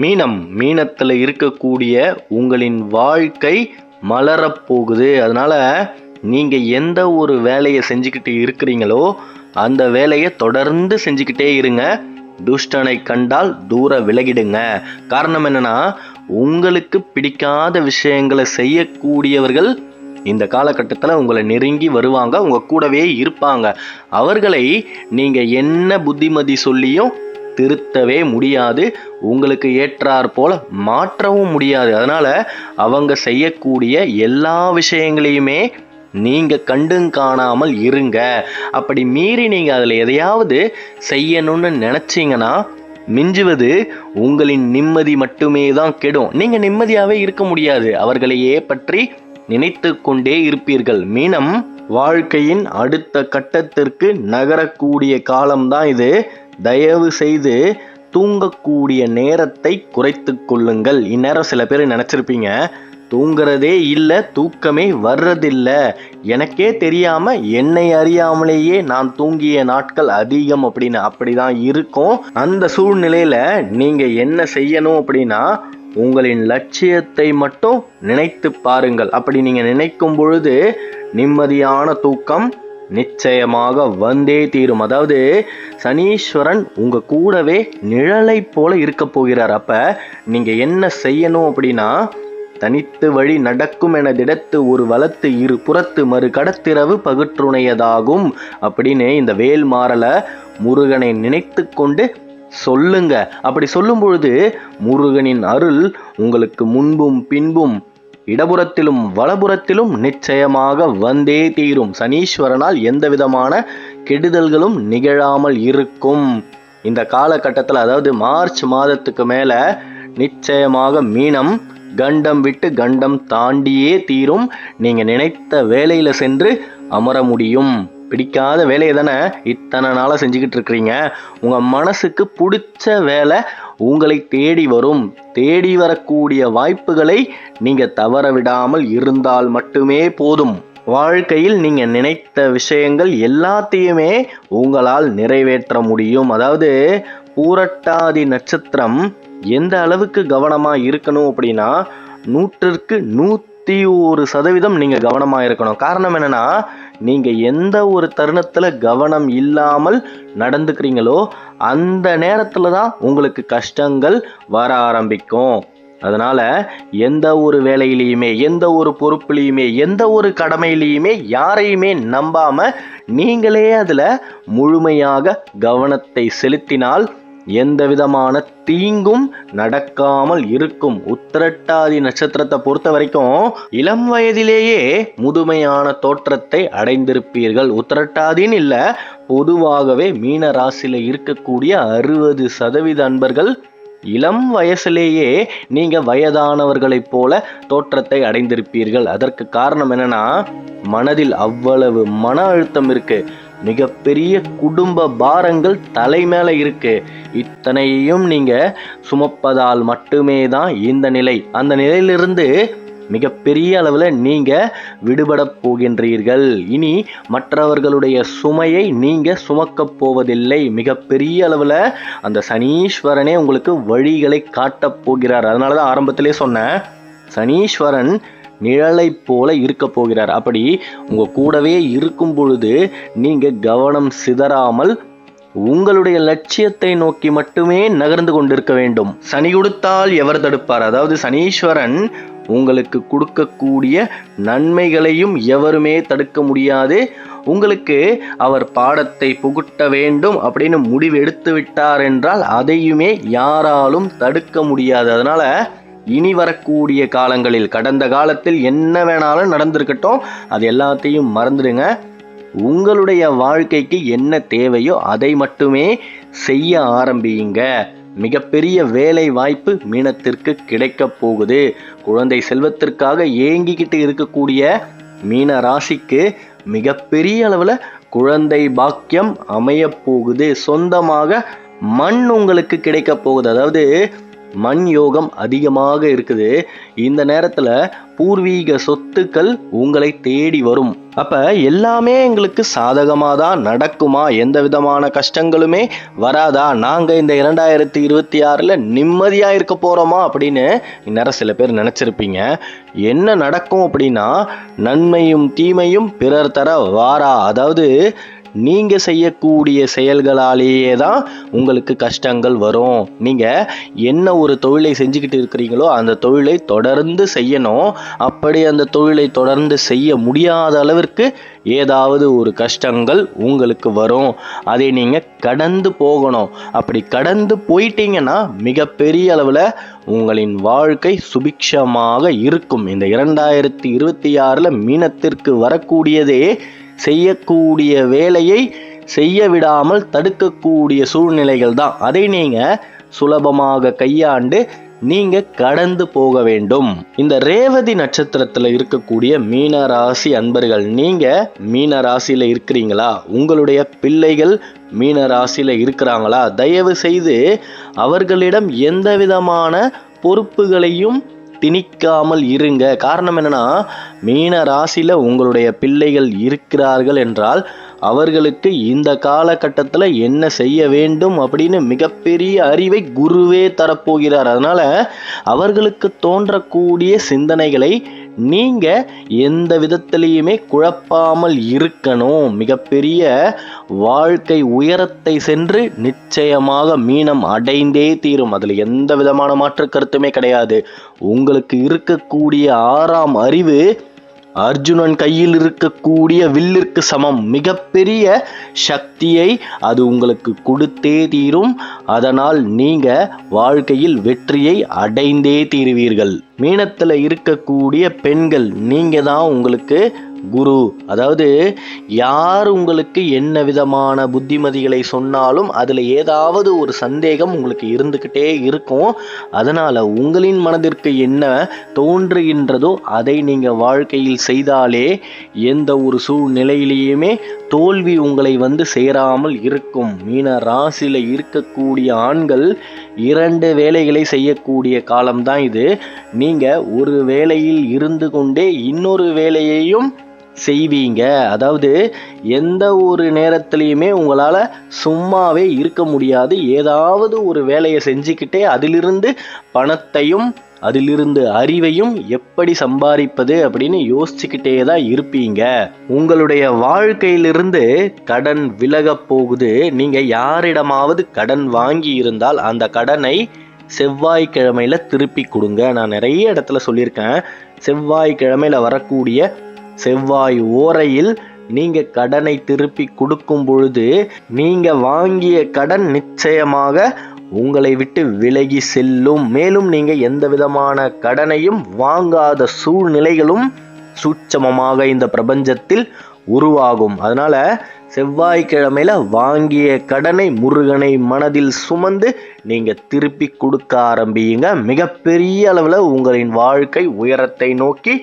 மீனம் மீனத்தில் இருக்கக்கூடிய உங்களின் வாழ்க்கை மலரப் போகுது. நீங்கள் எந்த ஒரு வேலையை செஞ்சுக்கிட்டு இருக்கிறீங்களோ அந்த வேலையை தொடர்ந்து செஞ்சுக்கிட்டே இருங்க. துஷ்டனை கண்டால் தூர விலகிடுங்க. காரணம் என்னன்னா உங்களுக்கு பிடிக்காத விஷயங்களை செய்யக்கூடியவர்கள் இந்த காலகட்டத்தில் உங்களை நெருங்கி வருவாங்க உங்க கூடவே இருப்பாங்க. அவர்களை நீங்கள் என்ன புத்திமதி சொல்லியும் திருத்தவே முடியாது. உங்களுக்கு ஏற்றாற் போல மாற்றவும் முடியாது. அதனால் அவங்க செய்யக்கூடிய எல்லா விஷயங்களையுமே நீங்கள் கண்டும் காணாமல் இருங்க. அப்படி மீறி நீங்கள் அதில் எதையாவது செய்யணும்னு நினச்சிங்கன்னா மிஞ்சுவது உங்களின் நிம்மதி மட்டுமே தான் கெடும். நீங்கள் நிம்மதியாகவே இருக்க முடியாது. அவர்களையே பற்றி நினைத்து கொண்டே இருப்பீர்கள். மீனம் வாழ்க்கையின் அடுத்த கட்டத்திற்கு நகரக்கூடிய காலம்தான் இது. தயவு செய்து தூங்கக்கூடிய நேரத்தை குறைத்து கொள்ளுங்கள். இந்நேரம் சில பேர் நினச்சிருப்பீங்க தூங்குறதே இல்லை தூக்கமே வர்றதில்லை. எனக்கே தெரியாமல் என்னை அறியாமலேயே நான் தூங்கிய நாட்கள் அதிகம் அப்படின்னு அப்படிதான் இருக்கும். அந்த சூழ்நிலையில் நீங்கள் என்ன செய்யணும் அப்படின்னா உங்களின் லட்சியத்தை மட்டும் நினைத்து பாருங்கள். அப்படி நீங்கள் நினைக்கும் பொழுது நிம்மதியான தூக்கம் நிச்சயமாக வந்தே தீரும். அதாவது சனீஸ்வரன் உங்க கூடவே நிழலை போல இருக்க போகிறார். அப்ப நீங்க என்ன செய்யணும் அப்படின்னா தனித்து வழி நடக்கும் என திடத்து ஒரு வளத்து இரு புறத்து மறு கடத்திரவு பகுற்றுணையதாகும் அப்படின்னு இந்த வேல் மாறல முருகனை நினைத்து கொண்டு சொல்லுங்க. அப்படி சொல்லும் பொழுது முருகனின் அருள் உங்களுக்கு முன்பும் பின்பும் இடபுறத்திலும் வலபுறத்திலும் நிச்சயமாக வந்தே தீரும். சனீஸ்வரனால் எந்த விதமான கெடுதல்களும் நிகழாமல் இருக்கும். இந்த காலகட்டத்தில் அதாவது மார்ச் மாதத்துக்கு மேலே நிச்சயமாக மீனம் கண்டம் விட்டு கண்டம் தாண்டியே தீரும். நீங்கள் நினைத்த வேலையில் சென்று அமர முடியும். பிடிக்காத வேலையை தானே இத்தனை நாளாக செஞ்சுக்கிட்டு இருக்கிறீங்க. உங்கள் மனசுக்கு பிடிச்ச வேலை உங்களை தேடி வரும் தேடி வரக்கூடிய வாய்ப்புகளை நீங்கள் தவற விடாமல் இருந்தால் மட்டுமே போதும். வாழ்க்கையில் நீங்கள் நினைத்த விஷயங்கள் எல்லாத்தையுமே உங்களால் நிறைவேற்ற முடியும். அதாவது பூரட்டாதி நட்சத்திரம் எந்த அளவுக்கு கவனமாக இருக்கணும் அப்படின்னா நூற்றிற்கு நூத்தி ஒரு சதவீதம் நீங்கள் கவனமாக இருக்கணும். காரணம் என்னென்னா நீங்கள் எந்த ஒரு தருணத்தில் கவனம் இல்லாமல் நடந்துக்கிறீங்களோ அந்த நேரத்தில் தான் உங்களுக்கு கஷ்டங்கள் வர ஆரம்பிக்கும். அதனால் எந்த ஒரு வேலையிலையுமே எந்த ஒரு பொறுப்புலையுமே எந்த ஒரு கடமையிலையுமே யாரையுமே நம்பாமல் நீங்களே அதில் முழுமையாக கவனத்தை செலுத்தினால் எந்த விதமான தீங்கும் நடக்காமல் இருக்கும் உத்திரட்டாதி நட்சத்திரத்தை பொறுத்த வரைக்கும் இளம் வயதிலேயே முதுமையான தோற்றத்தை அடைந்திருப்பீர்கள். உத்திரட்டாதின்னு இல்லை பொதுவாகவே மீன ராசியில் இருக்கக்கூடிய அறுபது சதவீத அன்பர்கள் இளம் வயசுலேயே நீங்க வயதானவர்களைப் போல தோற்றத்தை அடைந்திருப்பீர்கள். அதற்கு காரணம் என்னன்னா மனதில் அவ்வளவு மன அழுத்தம் இருக்கு. மிகப்பெரிய குடும்ப பாரங்கள் தலை மேலே இருக்கு. இத்தனையும் நீங்க சுமப்பதால் மட்டுமே தான் இந்த நிலை அந்த நிலையிலிருந்து மிகப்பெரிய அளவில் நீங்கள் விடுபட போகின்றீர்கள். இனி மற்றவர்களுடைய சுமையை நீங்கள் சுமக்கப் போவதில்லை. மிகப்பெரிய அளவில் அந்த சனீஸ்வரனே உங்களுக்கு வழிகளை காட்டப் போகிறார். அதனால தான் ஆரம்பத்திலே சொன்னேன் சனீஸ்வரன் நிழலை போல இருக்க போகிறார். அப்படி உங்க கூடவே இருக்கும் பொழுது நீங்க கவனம் சிதறாமல் உங்களுடைய லட்சியத்தை நோக்கி மட்டுமே நகர்ந்து கொண்டிருக்க வேண்டும். சனி கொடுத்தால் எவர் தடுப்பார்? அதாவது சனீஸ்வரன் உங்களுக்கு கொடுக்கக்கூடிய நன்மைகளையும் எவருமே தடுக்க முடியாது. உங்களுக்கு அவர் பாடத்தை புகுட்ட வேண்டும் அப்படின்னு முடிவு எடுத்து விட்டார் என்றால் அதையுமே யாராலும் தடுக்க முடியாது. அதனால இனி வரக்கூடிய காலங்களில் கடந்த காலத்தில் என்ன வேணாலும் நடந்திருக்கட்டும் அது எல்லாத்தையும் மறந்துடுங்க. உங்களுடைய வாழ்க்கைக்கு என்ன தேவையோ அதை மட்டுமே செய்ய ஆரம்பியுங்க. மிகப்பெரிய வேலை வாய்ப்பு மீனத்திற்கு கிடைக்க போகுது. குழந்தை செல்வத்திற்காக ஏங்கிக்கிட்டு இருக்கக்கூடிய மீன ராசிக்கு மிகப்பெரிய அளவில் குழந்தை பாக்கியம் அமைய போகுது. சொந்தமாக மண் உங்களுக்கு கிடைக்க போகுது. அதாவது மண் யோகம் அதிகமாக இருக்குது. இந்த நேரத்தில் பூர்வீக சொத்துக்கள் உங்களை தேடி வரும். அப்ப எல்லாமே எங்களுக்கு சாதகமாக தான் நடக்குமா? எந்த விதமான கஷ்டங்களுமே வராதா? நாங்கள் இந்த இரண்டாயிரத்தி இருபத்தி ஆறில் நிம்மதியாக இருக்க போகிறோமா அப்படின்னு இந்நேரம் சில பேர் நினச்சிருப்பீங்க. என்ன நடக்கும் அப்படின்னா நன்மையும் தீமையும் பிறர் தர வாரா? அதாவது நீங்கள் செய்யக்கூடிய செயல்களாலேயே தான் உங்களுக்கு கஷ்டங்கள் வரும். நீங்கள் என்ன ஒரு தொழிலை செஞ்சுக்கிட்டு இருக்கிறீங்களோ அந்த தொழிலை தொடர்ந்து செய்யணும். அப்படி அந்த தொழிலை தொடர்ந்து செய்ய முடியாத அளவிற்கு ஏதாவது ஒரு கஷ்டங்கள் உங்களுக்கு வரும். அதை நீங்கள் கடந்து போகணும். அப்படி கடந்து போயிட்டீங்கன்னா மிகப்பெரிய அளவில் உங்களின் வாழ்க்கை சுபிக்ஷமாக இருக்கும். இந்த இரண்டாயிரத்தி இருபத்தி ஆறில் மீனத்திற்கு வரக்கூடியதே செய்யக்கூடிய வேலையை செய்ய விடாமல் தடுக்கக்கூடிய சூழ்நிலைகள் தான் அதை நீங்க சுலபமாக கையாண்டு நீங்க கடந்து போக வேண்டும். இந்த ரேவதி நட்சத்திரத்துல இருக்கக்கூடிய மீன ராசி அன்பர்கள் நீங்க மீன ராசியில இருக்கிறீங்களா? உங்களுடைய பிள்ளைகள் மீன ராசியில இருக்கிறாங்களா? தயவு செய்து அவர்களிடம் எந்த விதமான பொறுப்புகளையும் திணிக்காமல் இருங்க. காரணம் என்னன்னா மீன ராசியில் உங்களுடைய பிள்ளைகள் இருக்கிறார்கள் என்றால் அவர்களுக்கு இந்த காலகட்டத்தில் என்ன செய்ய வேண்டும் அப்படின்னு மிகப்பெரிய அறிவை குருவே தரப்போகிறார். அதனால அவர்களுக்கு தோன்றக்கூடிய சிந்தனைகளை நீங்க எந்த விதத்திலையுமே குழப்பாமல் இருக்கணும். மிகப்பெரிய வாழ்க்கை உயரத்தை சென்று நிச்சயமாக மீனம் அடைந்தே தீரும். அதில் எந்த விதமான மாற்று கருத்துமே கிடையாது. உங்களுக்கு இருக்கக்கூடிய ஆறாம் அறிவு அர்ஜுனன் கையில் இருக்கக்கூடிய வில்லிற்கு சமம். மிகப்பெரிய சக்தியை அது உங்களுக்கு கொடுத்தே தீரும். அதனால் நீங்க வாழ்க்கையில் வெற்றியை அடைந்தே தீருவீர்கள். மீனத்தில் இருக்கக்கூடிய பெண்கள் நீங்க தான் உங்களுக்கு குரு. அதாவது யார் உங்களுக்கு என்ன விதமான புத்திமதிகளை சொன்னாலும் அதில் ஏதாவது ஒரு சந்தேகம் உங்களுக்கு இருந்துக்கிட்டே இருக்கும். அதனால் உங்களின் மனதிற்கு என்ன தோன்றுகின்றதோ அதை நீங்கள் வாழ்க்கையில் செய்தாலே எந்த ஒரு சூழ்நிலையிலேயுமே தோல்வி உங்களை வந்து சேராமல் இருக்கும். மீன ராசியில் இருக்கக்கூடிய ஆண்கள் இரண்டு வேலைகளை செய்யக்கூடிய காலம்தான் இது. நீங்கள் ஒரு வேலையில் இருந்து கொண்டே இன்னொரு வேலையையும் செய்வீங்க. அதாவது எந்த ஒரு நேரத்துலையுமே உங்களால் சும்மாவே இருக்க முடியாது. ஏதாவது ஒரு வேலையை செஞ்சுக்கிட்டே அதிலிருந்து பணத்தையும் அதிலிருந்து அறிவையும் எப்படி சம்பாதிப்பது அப்படின்னு யோசிச்சுக்கிட்டே தான் இருப்பீங்க. உங்களுடைய வாழ்க்கையிலிருந்து கடன் விலகப் போகுது. நீங்க யாரிடமாவது கடன் வாங்கி இருந்தால் அந்த கடனை செவ்வாய்க்கிழமையில திருப்பி கொடுங்க. நான் நிறைய இடத்துல சொல்லியிருக்கேன். செவ்வாய்க்கிழமையில வரக்கூடிய செவ்வாய் ஓரையில் நீங்க கடனை திருப்பி கொடுக்கும் பொழுது நீங்க வாங்கிய கடன் நிச்சயமாக உங்களை விட்டு விலகி செல்லும். மேலும் நீங்க எந்த விதமான கடனையும் வாங்காத சூழ்நிலைகளும் சூட்சமமாக இந்த பிரபஞ்சத்தில் உருவாகும். அதனால செவ்வாய்க்கிழமையில வாங்கிய கடனை முருகனை மனதில் சுமந்து நீங்க திருப்பி கொடுக்க ஆரம்பியுங்க. மிகப்பெரிய அளவில் உங்களின் வாழ்க்கை உயரத்தை நோக்கி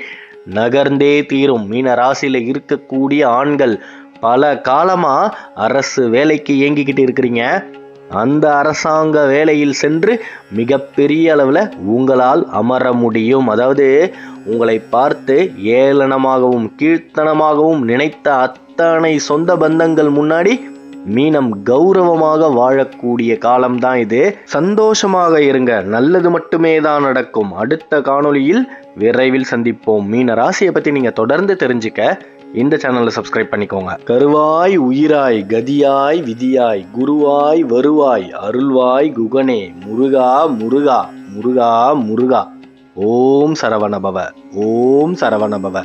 நகர்ந்தே தீரும். மீன ராசியில் இருக்கக்கூடிய ஆண்கள் பல காலமாக அரசு வேலைக்கு இயங்கிக்கிட்டு இருக்கிறீங்க. அந்த அரசாங்க வேலையில் சென்று மிகப்பெரிய அளவில் உங்களால் அமர முடியும். அதாவது உங்களை பார்த்து ஏளனமாகவும் கீழ்த்தனமாகவும் நினைத்த அத்தனை சொந்த பந்தங்கள் முன்னாடி மீனம் கௌரவமாக வாழக்கூடிய காலம்தான் இது. சந்தோஷமாக இருங்க. நல்லது மட்டுமே தான் நடக்கும். அடுத்த காணொளியில் விரைவில் சந்திப்போம். மீன ராசியை பற்றி நீங்கள் தொடர்ந்து தெரிஞ்சுக்க இந்த சேனலை சப்ஸ்கிரைப் பண்ணிக்கோங்க. கருவாய் உயிராய் கதியாய் விதியாய் குருவாய் வருவாய் அருள்வாய் குகனே முருகா முருகா முருகா முருகா. ஓம் சரவணபவ. ஓம் சரவணபவ.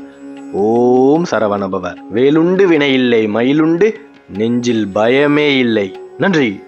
ஓம் சரவணபவ. வேலுண்டு வினையில்லை மயிலுண்டு நெஞ்சில் பயமே இல்லை. நன்றி.